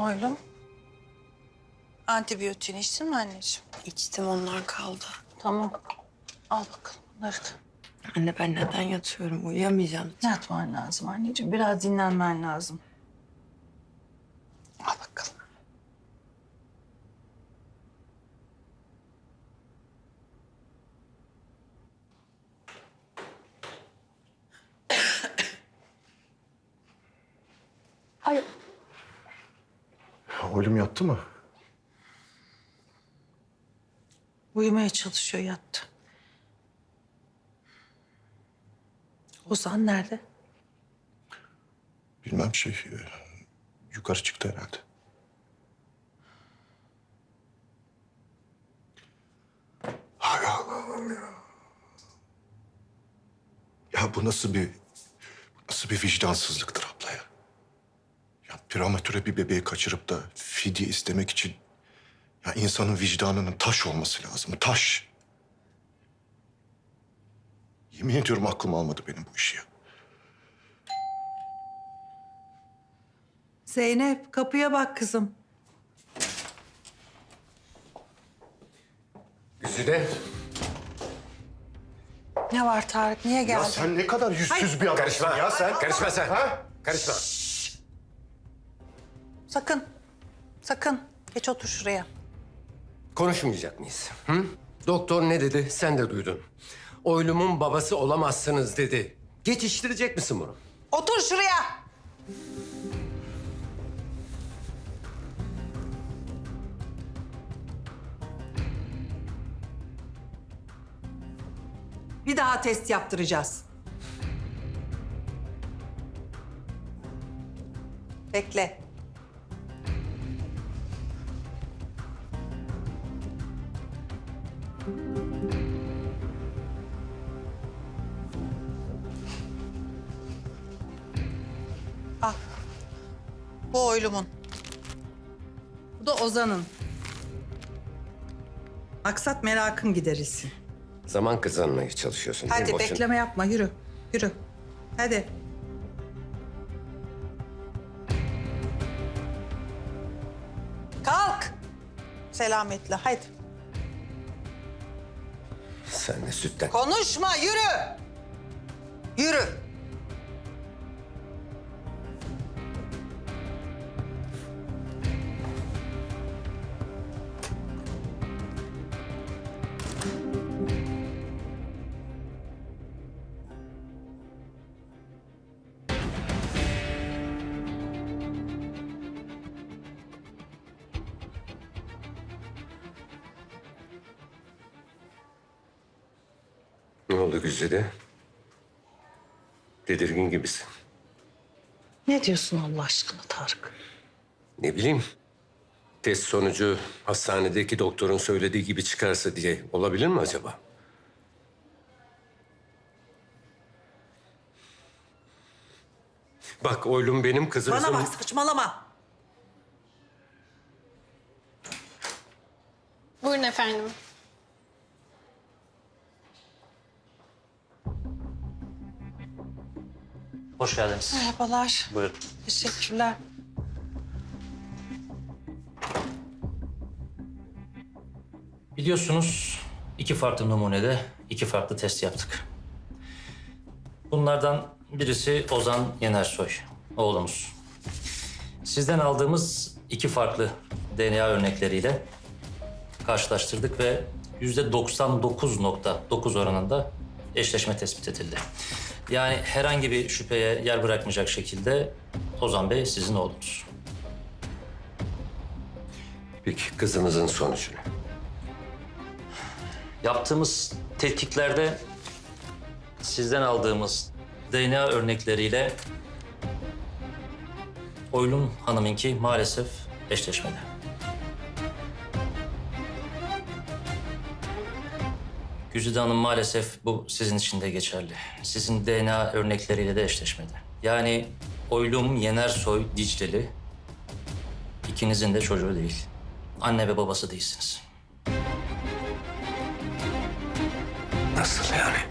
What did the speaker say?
Oğlum. Antibiyotiğini içtin mi anneciğim? İçtim onlar kaldı. Tamam. Al bakalım bunları da. Anne ben neden yatıyorum? Uyuyamayacağım. Yatman lazım anneciğim. Biraz dinlenmen lazım. Al bakalım. Oğlum yattı mı? Uyumaya çalışıyor yattı. Ozan nerede? Bilmem şey, e, yukarı çıktı herhalde. Hay Allah'ım ya. Ya bu nasıl bir, nasıl bir vicdansızlıktır prematüre bir bebeği kaçırıp da fidye istemek için... ...ya insanın vicdanının taş olması lazım, taş. Yemin ediyorum aklım almadı benim bu işi ya. Zeynep kapıya bak kızım. Güzide. Ne var Tarık? Niye Ya geldin? sen ne kadar yüzsüz bir adamsın Karışma. ya sen. Karışma sen. Ha? Karışma. Sakın. Sakın. Geç otur şuraya. Konuşmayacak mıyız? Hı? Doktor ne dedi? Sen de duydun. Oylumun babası olamazsınız dedi. Geçiştirecek misin bunu? Otur şuraya. Bir daha test yaptıracağız. Bekle. Al. Bu oylumun. Bu da Ozan'ın. Maksat merakın giderilsin. Zaman kazanmaya çalışıyorsun. değil mi? Hadi Boşuna- bekleme yapma. Yürü. Yürü. Hadi. Kalk. Selametle. Hadi. Sen de sütten. Konuşma. Yürü. Yürü. Oldu Güzide? Tedirgin gibisin. Ne diyorsun Allah aşkına Tarık? Ne bileyim. Test sonucu hastanedeki doktorun söylediği gibi çıkarsa diye olabilir mi acaba? Bak oylum benim kızımızın... Bana bak saçmalama. Buyurun efendim. Hoş geldiniz. Merhabalar. Buyurun. Teşekkürler. Biliyorsunuz iki farklı numunede iki farklı test yaptık. Bunlardan birisi Ozan Yenersoy, oğlumuz. Sizden aldığımız iki farklı DNA örnekleriyle karşılaştırdık ve yüzde 99.9 oranında eşleşme tespit edildi. Yani herhangi bir şüpheye yer bırakmayacak şekilde Ozan Bey sizin oğlunuz. Peki kızımızın sonucu ne? Yaptığımız tetkiklerde sizden aldığımız DNA örnekleriyle Oylum Hanım'ınki maalesef eşleşmedi. Güzide Hanım maalesef bu sizin için de geçerli. Sizin DNA örnekleriyle de eşleşmedi. Yani Oylum Yenersoy Dicleli ikinizin de çocuğu değil. Anne ve babası değilsiniz. Nasıl yani?